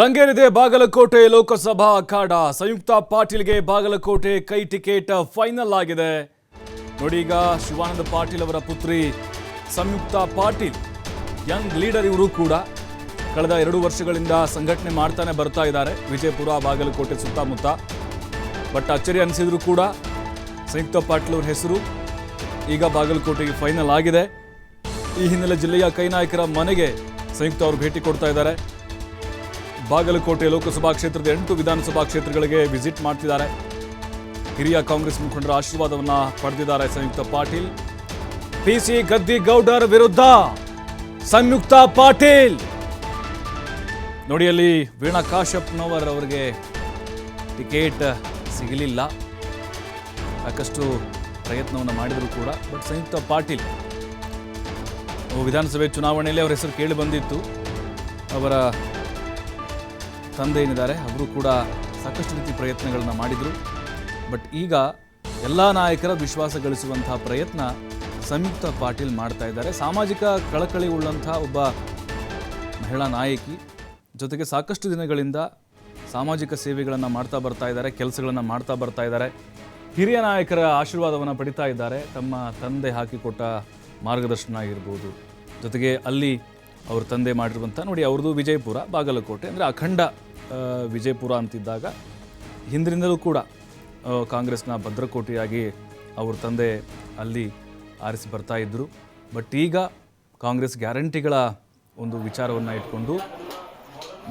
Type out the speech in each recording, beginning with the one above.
ರಂಗೇರಿದೆ ಬಾಗಲಕೋಟೆ ಲೋಕಸಭಾ ಅಖಾಡ. ಸಂಯುಕ್ತ ಪಾಟೀಲ್ಗೆ ಬಾಗಲಕೋಟೆ ಕೈ ticket final ಆಗಿದೆ. ನೋಡಿ ಶಿವಾನಂದ ಪಾಟೀಲ್ ಅವರ ಪುತ್ರಿ ಸಂಯುಕ್ತ ಪಾಟೀಲ್ ಯಂಗ್ ಲೀಡರ್ ಇವರು ಕೂಡ ಕಳೆದ ಎರಡು ವರ್ಷಗಳಿಂದ ಸಂಘಟನೆ ಮಾಡ್ತಾನೆ ಬರ್ತಾ ಇದ್ದಾರೆ. ವಿಜಯಪುರ, ಬಾಗಲಕೋಟೆ ಸುತ್ತಮುತ್ತ. ಬಟ್ ಅಚ್ಚರಿ ಅನಿಸಿದ್ರು ಕೂಡ ಸಂಯುಕ್ತ ಪಾಟೀಲ್ ಅವರ ಹೆಸರು ಈಗ ಬಾಗಲಕೋಟೆಗೆ ಫೈನಲ್ ಆಗಿದೆ. ಈ ಹಿನ್ನೆಲೆ ಜಿಲ್ಲೆಯ ಕೈ ನಾಯಕರ ಮನೆಗೆ ಸಂಯುಕ್ತ ಅವರು ಭೇಟಿ ಕೊಡ್ತಾ ಇದ್ದಾರೆ. ಬಾಗಲಕೋಟೆ ಲೋಕಸಭಾ ಕ್ಷೇತ್ರದ ಎಂಟು ವಿಧಾನಸಭಾ ಕ್ಷೇತ್ರಗಳಿಗೆ ವಿಸಿಟ್ ಮಾಡ್ತಿದ್ದಾರೆ. ಹಿರಿಯ ಕಾಂಗ್ರೆಸ್ ಮುಖಂಡರ ಆಶೀರ್ವಾದವನ್ನ ಪಡೆದಿದ್ದಾರೆ ಸಂಯುಕ್ತ ಪಾಟೀಲ್. ಪಿಸಿ ಗದ್ದಿಗೌಡರ್ ವಿರುದ್ಧ ಸಂಯುಕ್ತ ಪಾಟೀಲ್. ನೋಡಿ, ಅಲ್ಲಿ ವೀಣಾ ಕಾಶ್ಯಪ್ನವರ್ ಅವರಿಗೆ ಟಿಕೆಟ್ ಸಿಗಲಿಲ್ಲ. ಸಾಕಷ್ಟು ಪ್ರಯತ್ನವನ್ನು ಮಾಡಿದರೂ ಕೂಡ, ಬಟ್ ಸಂಯುಕ್ತ ಪಾಟೀಲ್ ವಿಧಾನಸಭೆ ಚುನಾವಣೆಯಲ್ಲಿ ಅವರ ಹೆಸರು ಕೇಳಿ ಬಂದಿತ್ತು. ಅವರ ತಂದೆ ಏನಿದ್ದಾರೆ ಅವರು ಕೂಡ ಸಾಕಷ್ಟು ರೀತಿ ಪ್ರಯತ್ನಗಳನ್ನು ಮಾಡಿದರು. ಬಟ್ ಈಗ ಎಲ್ಲ ನಾಯಕರ ವಿಶ್ವಾಸ ಗಳಿಸುವಂತಹ ಪ್ರಯತ್ನ ಸಂಯುಕ್ತ ಪಾಟೀಲ್ ಮಾಡ್ತಾ ಇದ್ದಾರೆ. ಸಾಮಾಜಿಕ ಕಳಕಳಿ ಉಳ್ಳಂಥ ಒಬ್ಬ ಮಹಿಳಾ ನಾಯಕಿ. ಜೊತೆಗೆ ಸಾಕಷ್ಟು ದಿನಗಳಿಂದ ಸಾಮಾಜಿಕ ಸೇವೆಗಳನ್ನು ಮಾಡ್ತಾ ಬರ್ತಾ ಇದ್ದಾರೆ, ಕೆಲಸಗಳನ್ನು ಮಾಡ್ತಾ ಬರ್ತಾ ಇದ್ದಾರೆ. ಹಿರಿಯ ನಾಯಕರ ಆಶೀರ್ವಾದವನ್ನು ಪಡಿತಾ ಇದ್ದಾರೆ. ತಮ್ಮ ತಂದೆ ಹಾಕಿಕೊಟ್ಟ ಮಾರ್ಗದರ್ಶನ ಆಗಿರ್ಬೋದು. ಜೊತೆಗೆ ಅಲ್ಲಿ ಅವ್ರ ತಂದೆ ಮಾಡಿರುವಂಥ ನೋಡಿ ಅವ್ರದ್ದು ವಿಜಯಪುರ, ಬಾಗಲಕೋಟೆ, ಅಂದರೆ ಅಖಂಡ ವಿಜಯಪುರ ಅಂತಿದ್ದಾಗ ಹಿಂದಿನಿಂದಲೂ ಕೂಡ ಕಾಂಗ್ರೆಸ್ನ ಭದ್ರಕೋಟೆಯಾಗಿ ಅವ್ರ ತಂದೆ ಅಲ್ಲಿ ಆರಿಸಿ ಬರ್ತಾ ಇದ್ದರು ಬಟ್ ಈಗ ಕಾಂಗ್ರೆಸ್ ಗ್ಯಾರಂಟಿಗಳ ಒಂದು ವಿಚಾರವನ್ನು ಇಟ್ಕೊಂಡು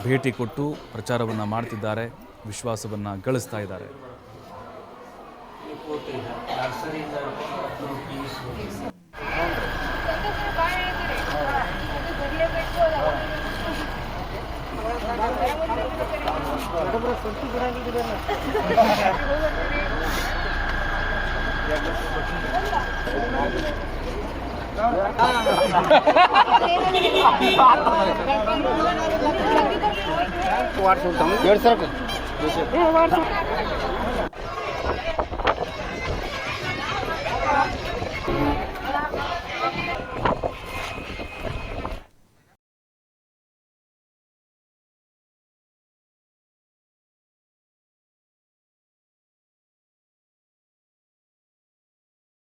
ಭೇಟಿ ಕೊಟ್ಟು ಪ್ರಚಾರವನ್ನು ಮಾಡ್ತಿದ್ದಾರೆ, ವಿಶ್ವಾಸವನ್ನು ಗಳಿಸ್ತಾ ಇದ್ದಾರೆ. बरोबर संतू गुरांनी दिलं ना వాడు చూద్దాం